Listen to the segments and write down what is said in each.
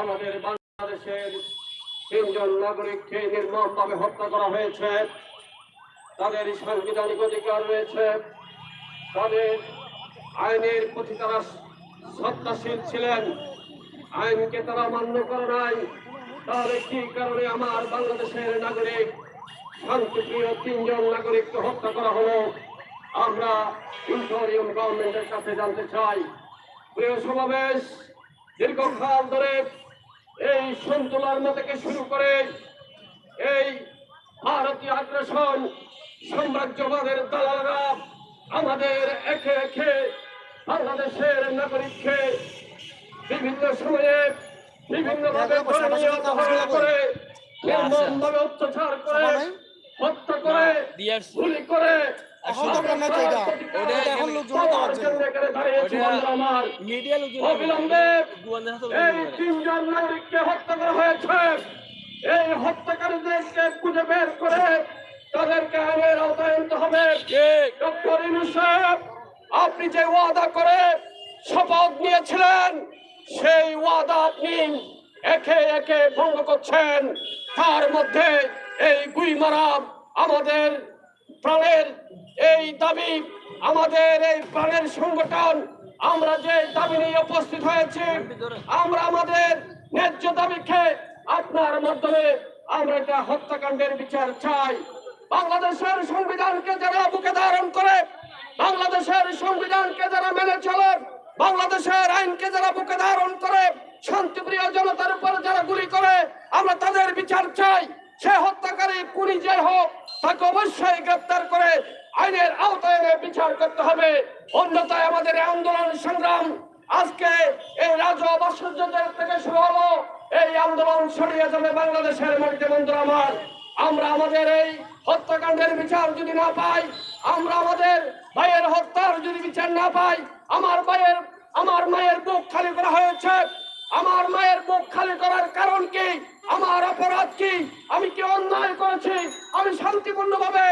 আমাদের বাংলাদেশের তিনজন নাগরিককে নির্মমভাবে হত্যা করা হয়েছে, তাদের সাংবিধানিক অধিকার রয়েছে, তাদের আইনের প্রতি তারা শ্রদ্ধাশীল ছিলেন, আইনকে তারা মান্য করে নাই। তার একটি কারণে আমার বাংলাদেশের নাগরিক, শান্তিপ্রিয় তিনজন নাগরিককে হত্যা করা হলো? আমরা ইন্টারিয়াম গভর্নমেন্টের কাছে জানতে চাই। প্রিয় সমাবেশ দীর্ঘকাল ধরে এই সন্তুলার থেকে শুরু করে এই ভারতীয় আগ্রাসন সাম্রাজ্যবাদের দালালরা আমাদের একে একে বাংলাদেশের নাগরিককে বিভিন্ন সময়ে বিভিন্ন ভাবে প্রণীত হত্যা করে অত্যাচার করে হত্যা করে গুলি করে এখন দরকার নাই তো এটা। ওটা এখন লোকজন। মিডিয়া লোক অবিলম্বে এই তিনজন নাগরিককে হত্যা করা হয়েছে। এই হত্যাকারীদেরকে খুঁজে বের করে তাদেরকে আইনের আওতায় আনতে হবে। ডক্টর ইউনূস সাহেব, আপনি যে ওয়াদা করে শপথ নিয়েছিলেন সেই ওয়াদা আপনি একে একে ভঙ্গ করছেন। তার মধ্যে এই গুইমারা আমাদের প্রাণের এই দাবি, আমাদের এই প্রাণের সংগঠন, আমরা যে দাবি নিয়ে উপস্থিত হয়েছি, আমরা আমাদের ন্যায্য দাবিকে আপনার মাধ্যমে আমরা একটা হত্যাকাণ্ডের বিচার চাই। বাংলাদেশের সংবিধানকে যারা বুকে ধারণ করে, বাংলাদেশের সংবিধানকে যারা মেনে চলে, বাংলাদেশের আইনকে যারা বুকে ধারণ করে, শান্তিপ্রিয় জনতার উপর যারা গুলি করে, আমরা তাদের বিচার চাই। সে হত্যাকারী কুড়ি যে হোক তাকে অবশ্যই গ্রেপ্তার করে আইনের আওতায় বিচার করতে হবে। অন্যথায় আমাদের আন্দোলন সংগ্রাম আজকে এই রাজ্য ভাস্কর্যদের থেকে শুরু হলো। এই আন্দোলন ছড়িয়ে যাবে বাংলাদেশের মাটিতে বন্ধুরা আমার। আমরা আমাদের এই হত্যাকাণ্ডের বিচার যদি না পাই, আমরা আমাদের ভাইয়ের হত্যার যদি বিচার না পাই, আমার ভাইয়ের, আমার মায়ের বুক খালি করা হয়েছে। আমার মায়ের বুক খালি করার কারণ কি? আমার অপরাধ কি? আমি কি অন্যায় করেছি? আমি শান্তিপূর্ণভাবে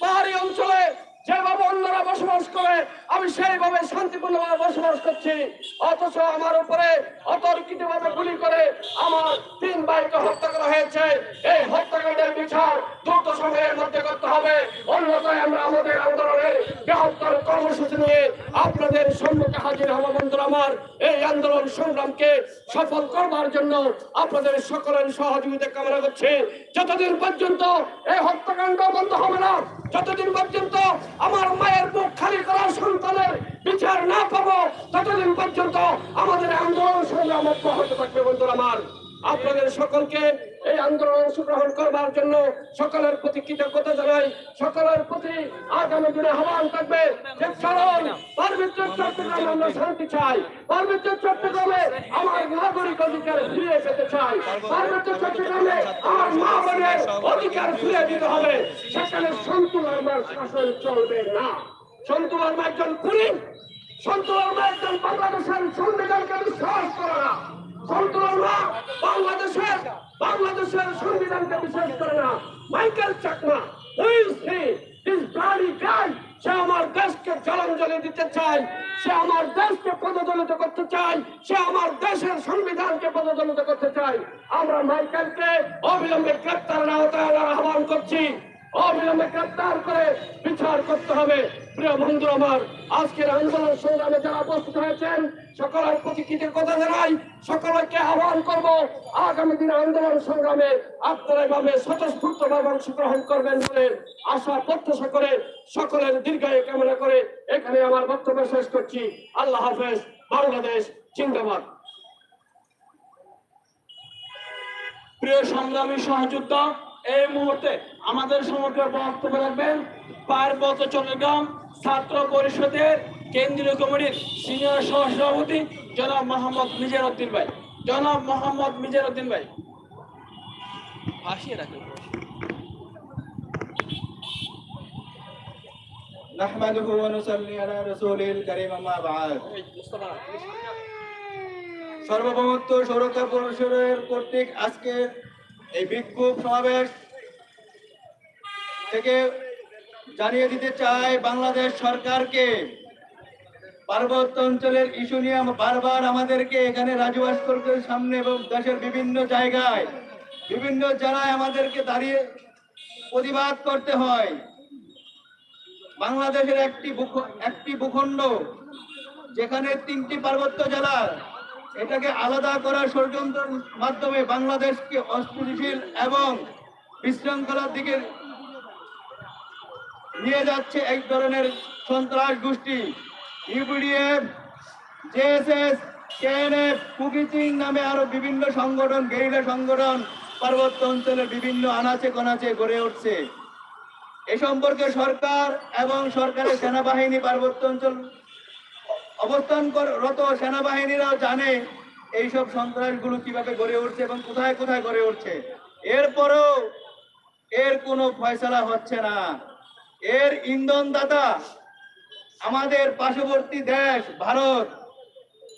পাহাড়ি অঞ্চলে যেভাবে অন্যরা বসবাস করে আমি সেইভাবে শান্তিপূর্ণভাবে বসবাস করছি। অথচ আমার উপরে অতর্কিতভাবে গুলি করে আমার তিন ভাইকে হত্যা করা হয়েছে। এই হত্যাকাণ্ডের বিচার দ্রুত সময়ের মধ্যে করতে হবে। অন্যথায় আমরা আমাদের আন্দোলনের বৃহত্তর কর্মসূচি নিয়ে আপনাদের সম্মুখে হাজির হব। বন্ধুরা আমার, এই আন্দোলন সংগ্রামকে সফল করবার জন্য আপনাদের সকলের সহযোগিতা কামনা করছি। যতদিন পর্যন্ত এই হত্যাকাণ্ড বন্ধ হবে না, যতদিন পর্যন্ত আমার মায়ের বুক খালি করা সন্তানের বিচার না পাবো, ততদিন পর্যন্ত আমাদের আন্দোলন সংগ্রাম অব্যাহত থাকবে বন্ধুরা আমার। আপনাদের সকলকে এই আন্দোলন অংশগ্রহণ করবার জন্য সকলের প্রতি কৃতজ্ঞতা জানাই। সকলের প্রতি আগামী দিনে আহ্বান থাকবে চট্টগ্রামে আমরা শান্তি চাই। পার্বত্য চট্টগ্রামে আমার নাগরিক অধিকার ফিরে পেতে চাই। পার্বত্য চট্টগ্রামে আমার মা বোনের অধিকার ফিরে দিতে হবে। সেখানে সন্তুলন শাসন চলবে না। সন্তুলন একজন খুনি। সন্তুলন একজন বাংলাদেশের সংবিধানকে বিশ্বাস করে না। সন্তুলন বাংলাদেশের বাংলাদেশের সংবিধানকে বিশ্বাস করে না। মাইকেল চাকমা সে আমার দেশকে দিতে চায়। সে আমার দেশকে করতে চায়। সে আমার দেশের সংবিধানকে পদদলিত করতে চায়। আমরা মাইকেলকে অবিলম্বে গ্রেপ্তারের আহ্বান করছি। অবিলম্বে গ্রেপ্তার করে বিচার করতে হবে। প্রিয় বন্ধু আমার, আজকের আন্দোলন সংগ্রামে যারা উপস্থিত হয়েছেন, সকলের প্রতি কৃতজ্ঞতা জানাই, সকলকে আহ্বান করব, আগামী দিনে আন্দোলন সংগ্রামে আপনারা এভাবে স্বতঃস্ফূর্ত ভাবে অংশগ্রহণ করবেন বলে আশা প্রত্যাশা করে সকলের দীর্ঘায়ু কামনা করে এখানে আমার বক্তব্য শেষ করছি। আল্লাহ হাফেজ, বাংলাদেশ জিন্দাবাদ। প্রিয় সংগ্রামী সহযোদ্ধা এই মুহূর্তে আমাদের সমগ্র বক্তব্য রাখবেন পার্বত্য চট্টগ্রাম ছাত্র পরিষদের কেন্দ্রীয় কমিটির সিনিয়র সহসভাপতি জনাব মোহাম্মদ মিজার উদ্দিন ভাই জনাব মোহাম্মদ মিজার উদ্দিন ভাই আসিয়ে রাখেন نحمده ونصلي على رسوله الكريم أما بعد সর্বভৌমত্ব সুরক্ষা পরিষদের কর্তৃক আজকে এই বিক্ষোভ সমাবেশ থেকে জানিয়ে দিতে চাই বাংলাদেশ সরকারকে, পার্বত্য অঞ্চলের ইস্যু নিয়ে বারবার আমাদেরকে এখানে রাজু ভাস্করদের সামনে এবং দেশের বিভিন্ন জায়গায়, বিভিন্ন জেলায় আমাদেরকে দাঁড়িয়ে প্রতিবাদ করতে হয়। বাংলাদেশের একটি একটি ভূখণ্ড, যেখানে তিনটি পার্বত্য জেলা এটাকে আলাদা করার ষড়যন্ত্রের মাধ্যমে বাংলাদেশকে অস্থিতিশীল এবং বিশৃঙ্খলার দিকে নিয়ে যাচ্ছে এক ধরনের সন্ত্রাস গোষ্ঠী। ইউপিডিএফ, জেএসএস, কেএনএফ, কুকিচিং নামে আরও বিভিন্ন সংগঠন, গেরিলা সংগঠন, পার্বত্য অঞ্চলের বিভিন্ন আনাচে কনাচে গড়ে উঠছে। এ সম্পর্কে সরকার এবং সরকারের সেনাবাহিনী পার্বত্য অঞ্চল অবস্থান রত সেনাবাহিনীরাও জানে এইসব সন্ত্রাসগুলো কীভাবে গড়ে উঠছে এবং কোথায় কোথায় গড়ে উঠছে। এরপরও এর কোনো ফয়সালা হচ্ছে না। এর ইন্ধনদাতা আমাদের পার্শ্ববর্তী দেশ, ভারত।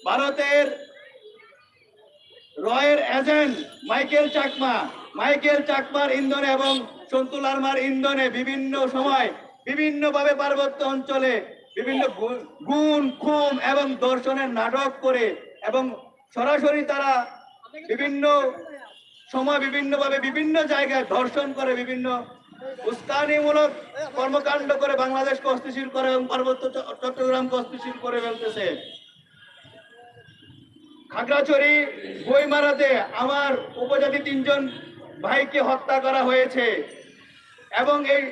ভারতের রয়ের এজেন্ট মাইকেল চাকমা। মাইকেল চাকমার ইন্ধনে এবং সন্তু লার্মার ইন্ধনে বিভিন্ন সময় বিভিন্নভাবে পার্বত্য অঞ্চলে বিভিন্ন গুণ খুম এবং দর্শনের নাটক করে এবং সরাসরি তারা বিভিন্ন সময় বিভিন্নভাবে বিভিন্ন জায়গায় ধর্ষণ করে, বিভিন্ন উস্কানিমূলক কর্মকাণ্ড করে বাংলাদেশকে অস্থিতিশীল করে এবং পার্বত্য চট্টগ্রামকে অস্থিতিশীল করে ফেলতেছে। খাগড়াছড়ি বইমারাতে আমার উপজাতি তিনজন ভাইকে হত্যা করা হয়েছে এবং এই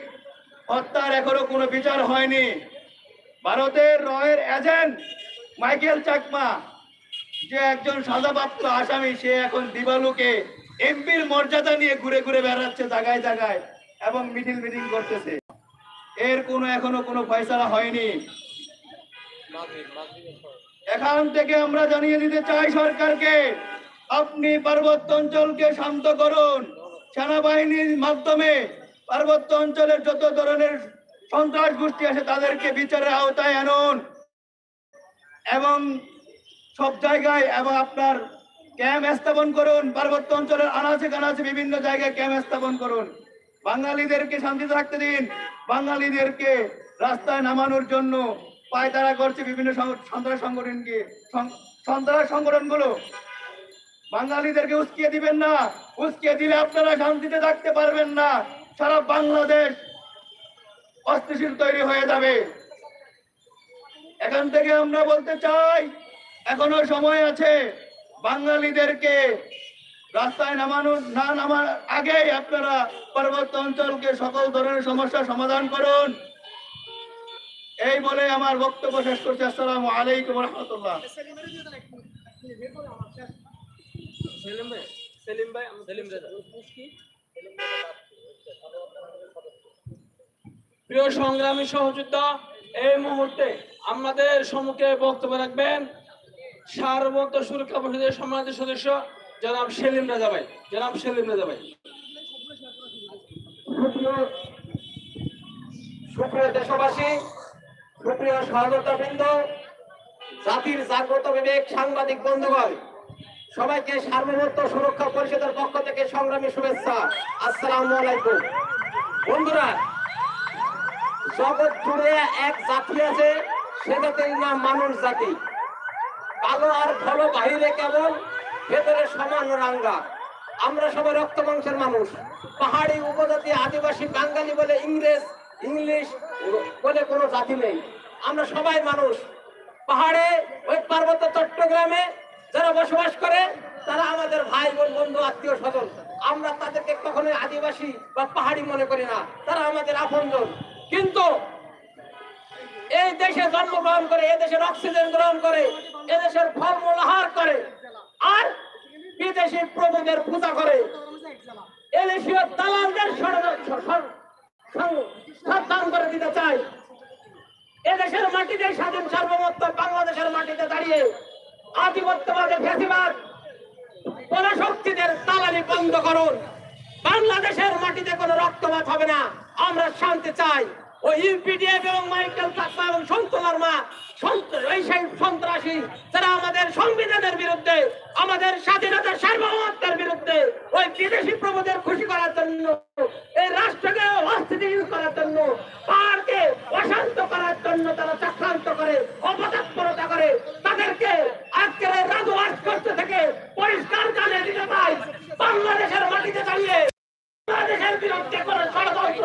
হত্যার এখনও কোনো বিচার হয়নি। ভারতের রয়ের এজেন্ট মাইকেল চাকমা, যে একজন সাজাপ্রাপ্ত আসামি, সে এখন দিবালুকে এমপির মর্যাদা নিয়ে ঘুরে ঘুরে বেড়াচ্ছে জায়গায় জায়গায় এবং মিটিং মিটিং করতেছে। এর কোনো, এখনও কোনো ফয়সালা হয়নি। এখান থেকে আমরা জানিয়ে দিতে চাই সরকারকে, আপনি পার্বত্য অঞ্চলকে শান্ত করুন। সেনাবাহিনীর মাধ্যমে পার্বত্য অঞ্চলের যত ধরনের সন্ত্রাস গোষ্ঠী আছে তাদেরকে বিচারের আওতায় আনুন। এবং সব জায়গায় এবং আপনার ক্যাম্প স্থাপন করুন, পার্বত্য অঞ্চলের আনাচে কানাচে বিভিন্ন জায়গায় ক্যাম্প স্থাপন করুন। বাঙালিদেরকে শান্তিতে রাখতে দিন। বাঙালিদেরকে রাস্তায় নামানোর জন্য পায়তারা করছে বিভিন্ন সন্ত্রাস সংগঠনকে। সন্ত্রাস সংগঠনগুলো। বাঙালিদেরকে উস্কিয়ে দিবেন না। উস্কিয়ে দিলে আপনারা শান্তিতে থাকতে পারবেন না। সারা বাংলাদেশ অস্থিতিশীল তৈরি হয়ে যাবে। এখান থেকে আমরা বলতে চাই এখনও সময় আছে বাঙালিদেরকে রাস্তায় নামানো না নামার আগেই আপনারা পার্বত্য অঞ্চলকে সকল ধরনের সমস্যার সমাধান করুন। এই বলে আমার বক্তব্য শেষ করছি। আসসালামু আলাইকুম রহমতুল্লাহ। সেলিম ভাই সেলিম ভাই সেলিম রেজা। প্রিয় সংগ্রামী সহযোদ্ধা, এই মুহূর্তে আমাদের সম্মুখে বক্তব্য রাখবেন সার্বভৌম সুরক্ষা পরিষদের সম্মানিত সদস্য জনাব সেলিম রাজা ভাই। জনাব সেলিম রাজা ভাই। সুপ্রিয় দেশবাসী, সুপ্রিয় সহযোদ্ধাবৃন্দ, জাতির জাগ্রত বিবেক সাংবাদিক বন্ধুগণ, সবাইকে সার্বভৌম সুরক্ষা পরিষদের পক্ষ থেকে সংগ্রামী শুভেচ্ছা। আসসালামু বন্ধুরা জগৎ জুড়ে এক জাতি আছে, সে জাতির মানুষ জাতি। কালো আর ভালো বাহিরে কেমন ভেতরে সমান রাঙ্গা। আমরা সবাই রক্ত মাংসের মানুষ। পাহাড়ি উপজাতি, আদিবাসী, বাঙালি বলে ইংরেজ, ইংলিশ বলে কোনো জাতি নেই। আমরা সবাই মানুষ। পাহাড়ে, ওই পার্বত্য চট্টগ্রামে যারা বসবাস করে, তারা আমাদের ভাই বোন, বন্ধু, আত্মীয় স্বজন। আমরা তাদেরকে কখনোই আদিবাসী বা পাহাড়ি মনে করি না। তারা আমাদের আপনজন। কিন্তু এই দেশে জন্মগ্রহণ করে, এই দেশের অক্সিজেন গ্রহণ করে এ দেশের ফলমূল আহার করে, আর বিদেশি প্রভুদের পূজা করে। এদেশীয় দালালদের সাবধান করে দিতে চাই এদেশের মাটিতে স্বাধীন সার্বভৌমত্ব বাংলাদেশের মাটিতে দাঁড়িয়ে আধিপত্যবাদে ফেসিবাদ পরাশক্তিদের তালানি বন্ধ করুন। বাংলাদেশের মাটিতে কোনো রক্তপাত হবে না। আমরা শান্তি চাই। ওই ইউপিডিএফ এবং মাইকেল চাকমা এবং সন্তলার মা সন্ত- সেই সন্ত্রাসী যারা আমাদের সংবিধানের বিরুদ্ধে, আমাদের স্বাধীনতার সার্বভৌমত্বের বিরুদ্ধে, ওই বিদেশি প্রভুদের খুশি করার জন্য, এই রাষ্ট্রকে অস্থিতিশীল করার জন্য, পাহাড়কে অশান্ত করার জন্য তারা চক্রান্ত করে, অপতৎপরতা করে, তাদেরকে আজকের এই রাজওয়াজ থেকে পরিষ্কার জানিয়ে দিতে পাই বাংলাদেশের মাটিতে দাঁড়িয়ে বাংলাদেশের বিরুদ্ধে কোনো ষড়যন্ত্র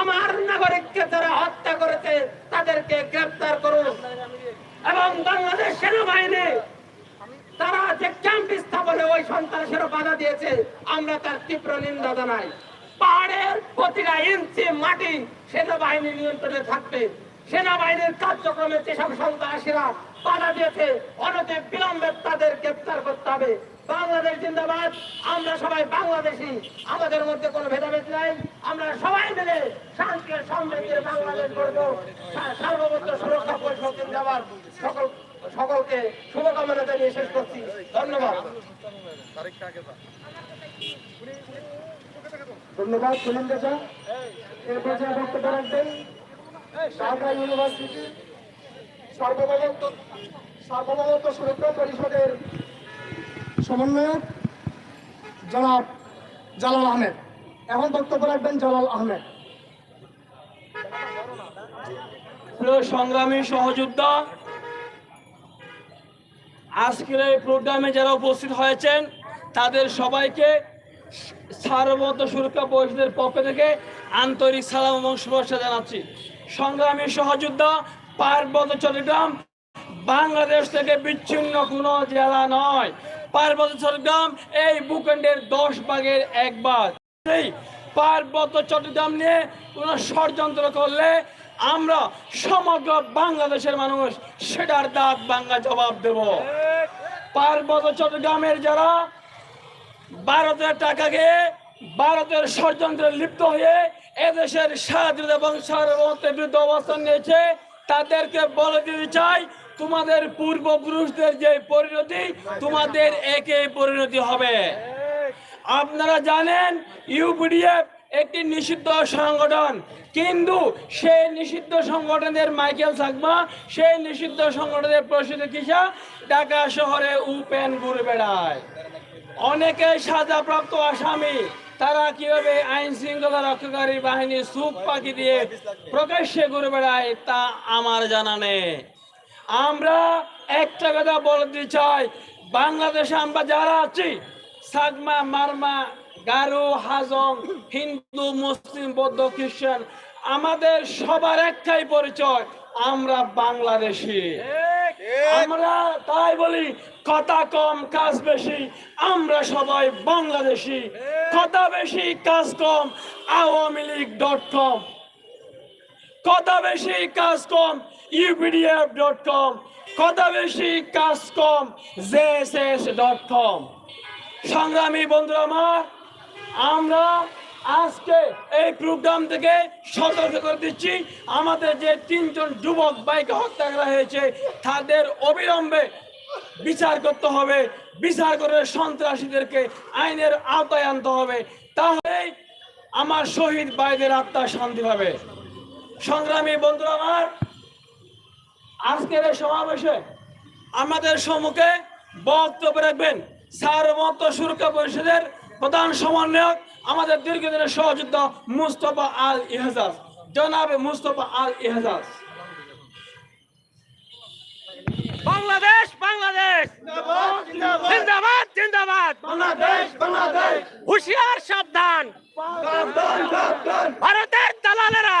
আমার নাগরিককে যারা হত্যা করেছে, তাদেরকে গ্রেপ্তার করুন। এবং বাংলাদেশ সেনাবাহিনী, তারা যে ক্যাম্প স্থাপনে ওই সন্ত্রাসেরও বাধা দিয়েছে, আমরা তার তীব্র নিন্দা জানাই। পাহাড়ের প্রতিটা ইঞ্চি মাটি সেনাবাহিনী নিয়ন্ত্রণে থাকবে। সেনাবাহিনীর কার্যক্রমে যেসব সন্ত্রাসীরা বাধা দিয়েছে অনতি বিলম্বে তাদের গ্রেপ্তার করতে হবে। বাংলাদেশ জিন্দাবাদ। আমরা সবাই বাংলাদেশি। আমাদের মধ্যে কোনো ভেদাভেদ নাই। আমরা সবাই মিলে শান্তির সমৃদ্ধির বাংলাদেশ গড়ব। সার্বভৌমত্ব সুরক্ষা পরিষদ জিন্দাবাদ সকল সকলকে শুভকামনা জানিয়ে শেষ করছি। ধন্যবাদ। ধন্যবাদ, সুনীল দেশা এর পর্যায়ে বক্তব্য রাখবেন। ঢাকা ইউনিভার্সিটি সার্বভৌমত্ব সার্বভৌমত্ব সুরক্ষা পরিষদের সমন্বয়ক জনাব জালাল আহমেদ। এখন বক্তব্য রাখবেন জালাল আহমেদ। সংগ্রামী সহযোদ্ধা। আজকের এই প্রোগ্রামে যারা উপস্থিত হয়েছেন, তাদের সবাইকে সার্বভৌমত্ব সুরক্ষা পরিষদের পক্ষ থেকে আন্তরিক সালাম এবং শুভেচ্ছা জানাচ্ছি। সংগ্রামী সহযোদ্ধা, পার্বত্য চট্টগ্রাম বাংলাদেশ থেকে বিচ্ছিন্ন কোনো জেলা নয়। পার্বত্য চট্টগ্রাম, এই ভূখণ্ডের দশ ভাগের এক ভাগ। এই পার্বত্য চট্টগ্রাম নিয়ে কোনো ষড়যন্ত্র করলে আমরা সমগ্র বাংলাদেশের মানুষ সেটার দাঁত বাংলা জবাব দেব। পার্বত্য চট্টগ্রামের যারা ভারতের টাকা গিয়ে ভারতের ষড়যন্ত্রে লিপ্ত হয়ে এদেশের স্বাধীনতা এবং সার্বভৌমত্বের বিরুদ্ধে অবস্থান নিয়েছে, তাদেরকে বলে দিতে চাই তোমাদের পূর্বপুরুষদের যে পরিণতি, তোমাদের একই পরিণতি হবে। আপনারা জানেন, ইউপিডিএফ একটি নিষিদ্ধ সংগঠন, কিন্তু সেই নিষিদ্ধ সংগঠনের মাইকেল সাকমা সেই নিষিদ্ধ সংগঠনের প্রসিদ্ধ কিসা ঢাকা শহরে উপেন ঘুরে বেড়ায়। অনেকে সাজাপ্রাপ্ত আসামি, তারা কীভাবে আইন শৃঙ্খলা রক্ষাকারী বাহিনী সুখ পাখি দিয়ে প্রকাশ্যে ঘুরে বেড়ায়, তা আমার জানা নেই। আমরা একটা কথা বলতে চাই। বাংলাদেশে আমরা যারা আছি, সাগমা, মারমা, গারো, হাজং, হিন্দু, মুসলিম, বৌদ্ধ, খ্রিস্টান, আমাদের সবার একটাই পরিচয়, আমরা বাংলাদেশি। আমরা তাই বলি, কথা কম, কাজ বেশি, আমরা সবাই বাংলাদেশি। কথা বেশি, কাজ কম, আওয়ামী লীগ ডট কম। কথা বেশি, কাজ কম ইউপিডিএফ ডট কম কথা বেশি কাজ কম জেএসএস ডট কম সংগ্রামী বন্ধু আমার, আমরা আজকে এই প্রোগ্রাম থেকে সতর্ক করে দিচ্ছি। আমাদের যে তিনজন যুবক বাইকে হত্যা করা হয়েছে, তাদের অবিলম্বে বিচার করতে হবে। বিচার করে সন্ত্রাসীদেরকে আইনের আওতায় আনতে হবে। তাহলেই আমার শহীদ ভাইদের আত্মা শান্তি পাবে। সংগ্রামী বন্ধু আমার আজকের এই সমাবেশে আমাদের সম্মুখে বক্তব্য রাখবেন সার্বত্র সুরক্ষা পরিষদের প্রধান সমন্বয়ক আমাদের দীর্ঘদিনের সহযোদ্ধা মুস্তফা আল ইহজাজ। জনাবে মুস্তফা আল ইহজাজ। বাংলাদেশ বাংলাদেশ! জিন্দাবাদ জিন্দাবাদ! বাংলাদেশ বাংলাদেশ! হুশিয়ার সাবধান! ভারতের দালালেরা!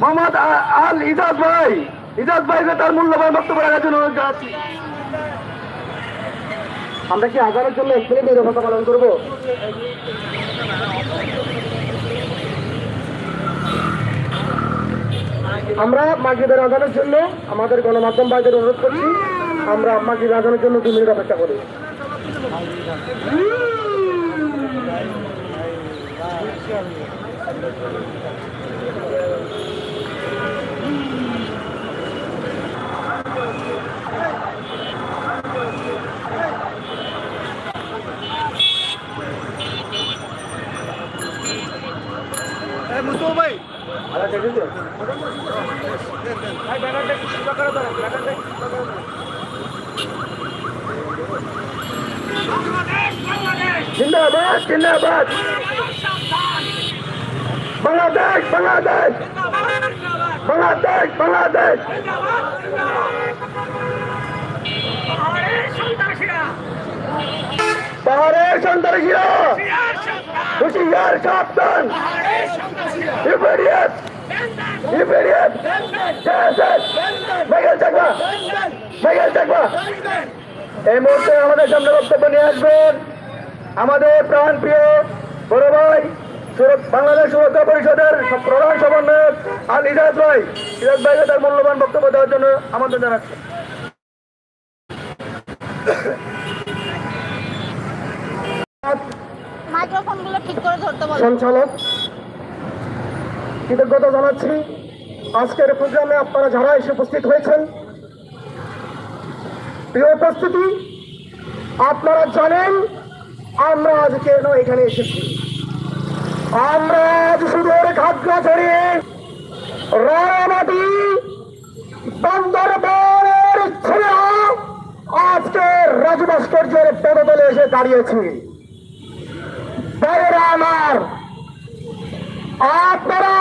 মোহাম্মদ আল ইজাজ ভাই। ইজাজ ভাইকে তার মূল্যবান বক্তব্য রাখার জন্য অনুরোধ জানাচ্ছি। আমরা কি আগামের জন্য এক মিনিট পালন করব? আমরা মাগরিবের আজানের জন্য আমাদের গণমাধ্যম ভাইদের অনুরোধ করছি, আমরা মাগরিবের আজানের জন্য দু মিনিট অপেক্ষা করি। জিন্দাবাদ জিন্দাবাদ বাংলাদেশ বাংলাদেশ বাংলাদেশ বাংলাদেশ পাহাড়ের সন্ত্রাসীরা হুশিয়ার সাবধান immediate immediate Michael Chakma Michael Chakma এই মুহূর্তে আমাদের সামনে বক্তব্য নিয়ে আসবেন আমাদের প্রাণ প্রিয় বড় ভাই বাংলাদেশ সুরক্ষা পরিষদের প্রধান সমন্বয়ক আল ইজাজ ভাই। ইজাজ ভাইকে তার মূল্যবান বক্তব্য দেওয়ার জন্য আমন্ত্রণ জানাচ্ছি। সঞ্চালক কৃতজ্ঞতা জানাচ্ছি। আজকের প্রোগ্রামে আপনারা যারা এসে উপস্থিত হয়েছেন প্রিয় উপস্থিতি আপনারা জানেন আমরা আজ কেন এখানে এসেছি? আমরা আজ সুদূর ঘাগড়া ছড়িয়ে রায়ামাটি বান্দরবানের ছেলেরা আজকে রাজু ভাস্কর্যের পদতলে এসে দাঁড়িয়েছি। ভাইয়েরা আমার, আপনারা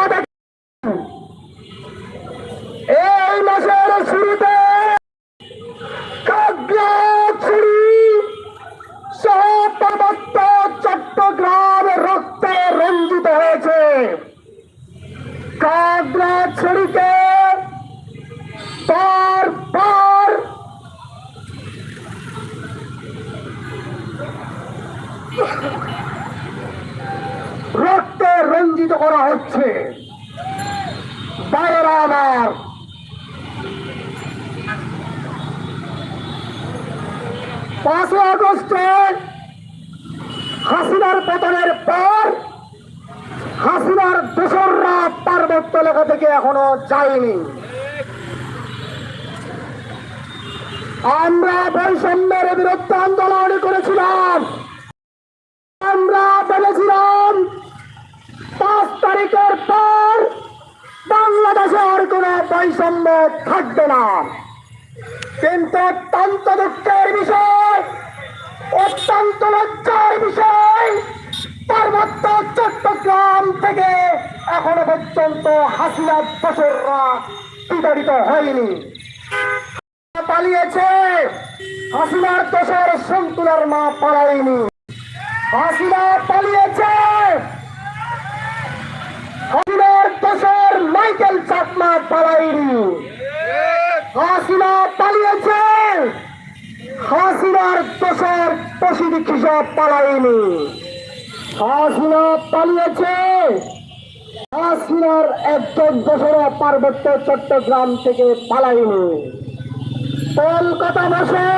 এই মাসের শুরুতে পতনের পর হাসিনার দোসররা পার্বত্য এলাকা থেকে এখনও যায়নি। আমরা বৈষম্যের বিরুদ্ধে আন্দোলন করেছিলাম। আমরা বলেছিলাম পাঁচ তারিখের পর বাংলাদেশে আর কোনো বৈষম্য থাকবে না। কিন্তু অত্যন্ত দুঃখের বিষয় অত্যন্ত লজ্জার বিষয়। পার্বত্য চট্টগ্রাম থেকে এখনও পর্যন্ত হাসিনা বছররা বিতাড়িত হয়নি। পালিয়েছে। হাসিনার দোষের সন্তুলার মা পালায়নি। হাসিনা পালিয়েছে। হাসিনার দোষের মাইকেল চাকমা পালায়নি। হাসিনা পালিয়েছে। হাসিনার দোষের প্রসিদ্ধি কৃষক পালায়নি হাসিনা পালিয়েছে। হাসিনার একজন দোসরা পার্বত্য চট্টগ্রাম থেকে পালায়নি কলকাতা বসে